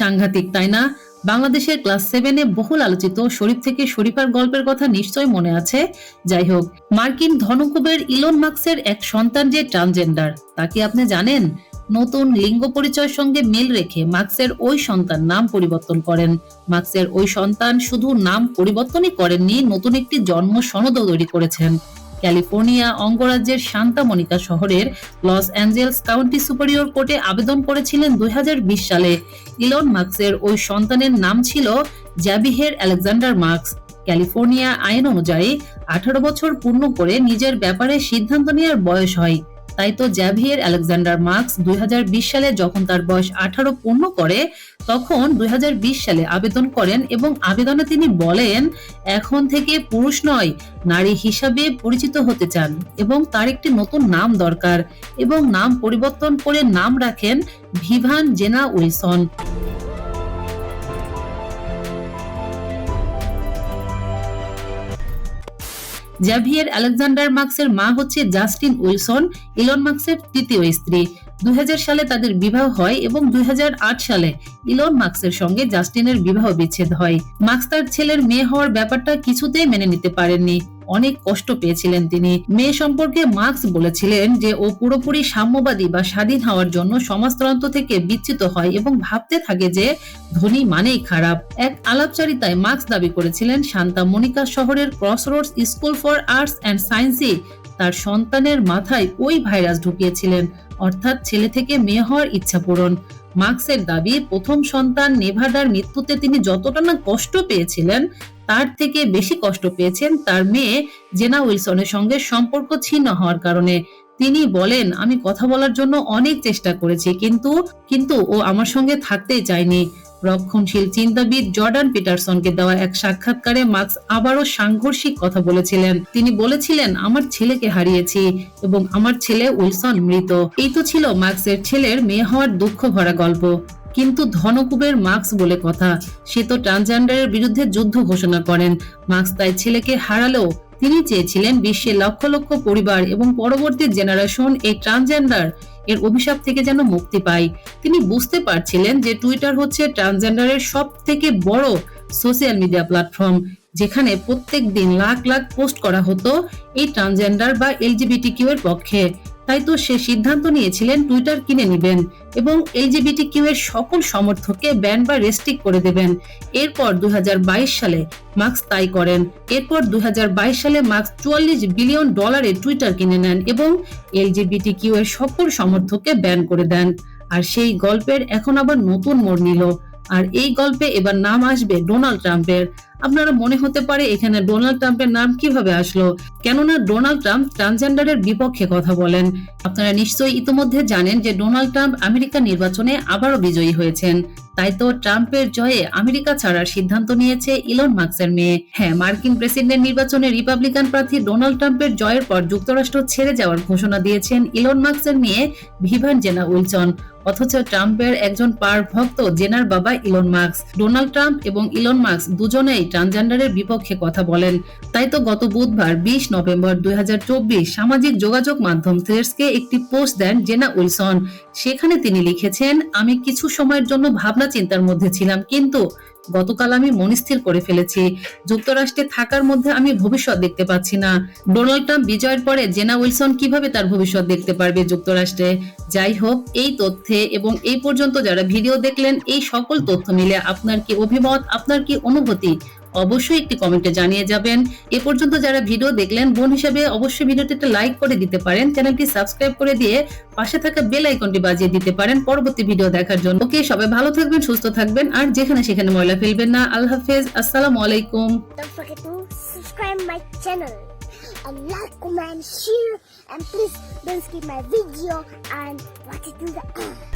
সাংঘাতিক, তাই না? বাংলাদেশের ক্লাস সেভেনে বহুল আলোচিত শরীফ থেকে শরীফার গল্পের কথা নিশ্চয় মনে আছে। যাই হোক, মার্কিন ধনকুবের ইলন মার্কসের এক সন্তান যে ট্রান্সজেন্ডার, তা কি আপনি জানেন? নতুন লিঙ্গ পরিচয়ের সঙ্গে মিল রেখে মার্কসের ওই সন্তান নাম পরিবর্তন করেন। মার্কসের ওই সন্তান শুধু নাম পরিবর্তনই করেননি, নতুন একটি জন্ম সনদও তৈরি করেছেন। ক্যালিফোর্নিয়া অঙ্গরাজ্যের শান্তা মনিকা শহরের লস অ্যাঞ্জেলস কাউন্টি সুপারিয়র কোর্টে আবেদন করেছিলেন দুই হাজার বিশ সালে। ইলন মার্কসের ওই সন্তানের নাম ছিল জ্যাবিহের আলেকজান্ডার মার্কস। ক্যালিফোর্নিয়া আইন অনুযায়ী আঠারো বছর পূর্ণ করে নিজের ব্যাপারে সিদ্ধান্ত নেওয়ার বয়স হয়। তাই তো জ্যাভিয়ার আলেকজান্ডার মার্কস দুই সালে যখন তার বয়স আঠারো পূর্ণ করে, তখন দুই সালে আবেদন করেন এবং আবেদনে তিনি বলেন, এখন থেকে পুরুষ নয়, নারী হিসাবে পরিচিত হতে চান এবং তার একটি নতুন নাম দরকার এবং নাম পরিবর্তন করে নাম রাখেন ভিভান জেনা উইলসন। জ্যাভিয়ার আলেকজান্ডার মার্কসের মা হচ্ছে জাস্টিন উইলসন, ইলন মার্কসের তৃতীয় স্ত্রী। দুই হাজার সালে তাদের বিবাহ হয় এবং দুই হাজার আট সালে ইলন মার্কসের সঙ্গে জাস্টিনের বিবাহ বিচ্ছেদ হয়। মার্কস তার ছেলের মেয়ে হওয়ার ব্যাপারটা কিছুতেই মেনে নিতে পারেননি। অনেক কষ্ট পেয়েছিলেন তিনি। মেয়ে সম্পর্কে মার্কস বলেছিলেন যে, ও পুরোপুরি সাম্যবাদী বা স্বাধীন হওয়ার জন্য সমাজতন্ত্র থেকে বিচ্যুত হয় এবং ভাবতে থাকে যে, ধনী মানেই খারাপ। এক আলাপচারিতায় মার্কস দাবি করেছিলেন, শান্তা মনিকা শহরের crossroads school for arts and সায়েন্সে তার সন্তানের মাথায় ওই ভাইরাস ঢুকিয়েছিলেন, অর্থাৎ ছেলে থেকে মেয়ে হওয়ার ইচ্ছা পূরণ। মার্কসের দাবি, প্রথম সন্তান নেভাডার মৃত্যুতে তিনি যতটা না কষ্ট পেয়েছিলেন তার থেকে বেশি কষ্ট পেয়েছেন তার মেয়ে জেনা উইলসনের সঙ্গে সম্পর্ক ছিন্ন হওয়ার কারণে। তিনি বলেন, আমি কথা বলার জন্য অনেক চেষ্টা করেছি, কিন্তু কিন্তু ও আমার সঙ্গে থাকতেই চায়নি। রক্ষণশীল চিন্তাবিদ জর্ডান পিটারসনকে দেওয়া এক সাক্ষাৎকারে মার্কস আবারও সাংঘর্ষিক কথা বলেছিলেন। তিনি বলেছিলেন, আমার ছেলেকে হারিয়েছি এবং আমার ছেলে উইলসন মৃত। এই তো ছিল মার্কসের ছেলের মেয়ে হওয়ার দুঃখ ভরা গল্প। কিন্তু ধনকুবের মার্কস বলে কথা। সে তো ট্রান্সজেন্ডারের বিরুদ্ধে যুদ্ধ ঘোষণা করেন। মার্কস তাই ছেলেকে হারালেও তিনি চেয়েছিলেন বিশ্বে লক্ষ লক্ষ পরিবার এবং পরবর্তী জেনারেশন এই ট্রান্সজেন্ডার এর অভিশাপ থেকে যেন মুক্তি পায়। তিনি বুঝতে পারছিলেন যে টুইটার হচ্ছে ট্রান্সজেন্ডারের সব থেকে বড় সোশ্যাল মিডিয়া প্ল্যাটফর্ম, যেখানে প্রত্যেক দিন লাখ লাখ পোস্ট করা হতো এই ট্রান্সজেন্ডার বা এলজিবিটি কিউ এর পক্ষে। তাই তো সে সিদ্ধান্ত নিয়েছিলেন টুইটার কিনে নেবেন এবং এলজিবিটি কিউ এর সকল সমর্থককে ব্যান বা রেস্ট্রিক্ট করে দেবেন। এরপর দুই হাজার বাইশ সালে মার্কস তাই করেন। এরপর দুই সালে মার্কস চুয়াল্লিশ বিলিয়ন ডলারে টুইটার কিনে নেন এবং এলজিবিটি কিউ এর সকল সমর্থককে ব্যান করে দেন। আর সেই গল্পের এখন আবার নতুন মোড় নিল। আর এই গল্পে এবার নাম আসবে ডোনাল্ড ট্রাম্পের আপনারা মনে হতে পারে এখানে ডোনাল্ড ট্রাম্পের নাম কীভাবে আসলো? কেননা ডোনাল্ড ট্রাম্প ট্রান্সজেন্ডারের বিপক্ষে কথা বলেন। আপনারা নিশ্চয়ই ইতিমধ্যে জানেন যে ডোনাল্ড ট্রাম্প আমেরিকা নির্বাচনে আবারও বিজয়ী হয়েছেন। তাই তো ট্রাম্পের জয়ে আমেরিকা ছাড়ার সিদ্ধান্ত নিয়েছে ইলন মার্কসের মেয়ে। হ্যাঁ মার্কিন প্রেসিডেন্ট নির্বাচনে রিপাবলিকান প্রার্থী ডোনাল্ড ট্রাম্পের জয়ের পর যুক্তরাষ্ট্র ছেড়ে যাওয়ার ঘোষণা দিয়েছেন ইলন মার্কসের মেয়ে ভিভান জেনা উইলসন। অথচ ট্রাম্পের একজন পার ভক্ত জেনার বাবা ইলন মার্কস ডোনাল্ড ট্রাম্প এবং ইলন মার্কস দুজনেই ট্রান্সজেন্ডারের বিপক্ষে কথা বলেন। তাই তো গত বুধবার বিশ নভেম্বর দুই সামাজিক যোগাযোগ মাধ্যম থ্রেডসকে একটি পোস্ট দেন জেনা উইলসন। সেখানে তিনি লিখেছেন, আমি কিছু সময়ের জন্য ভাবনা চিন্তার মধ্যে ছিলাম, কিন্তু গতকাল আমি মনস্থির করে ফেলেছি। যুক্তরাষ্ট্রে থাকার মধ্যে আমি ভবিষ্যৎ দেখতে পাচ্ছি না। ডোনাল্ড ট্রাম্প বিজয়ের পরে জেনা উইলসন কীভাবে তার ভবিষ্যৎ দেখতে পারবে যুক্তরাষ্ট্রে? যাই হোক, এই তথ্যে এবং এই পর্যন্ত যারা ভিডিও দেখলেন, এই সকল তথ্য মিলে আপনার কি অভিমত, আপনার কি অনুভূতি? অবশ্যই একটি কমেন্টে জানিয়ে যাবেন। এ পর্যন্ত যারা ভিডিও দেখলেন বোন হিসেবে অবশ্যই ভিডিওটি একটা লাইক করে দিতে পারেন। চ্যানেলটি সাবস্ক্রাইব করে দিয়ে পাশে থাকা বেল আইকনটি বাজিয়ে দিতে পারেন পরবর্তী ভিডিও দেখার জন্য। ওকে সবাই ভালো থাকবেন সুস্থ থাকবেন আর যেখানে সেখানে ময়লা ফেলবেন না। আল্লাহ হাফেজ আসসালামু আলাইকুম। And like, comment, share, and please don't skip my video and watch it to the end.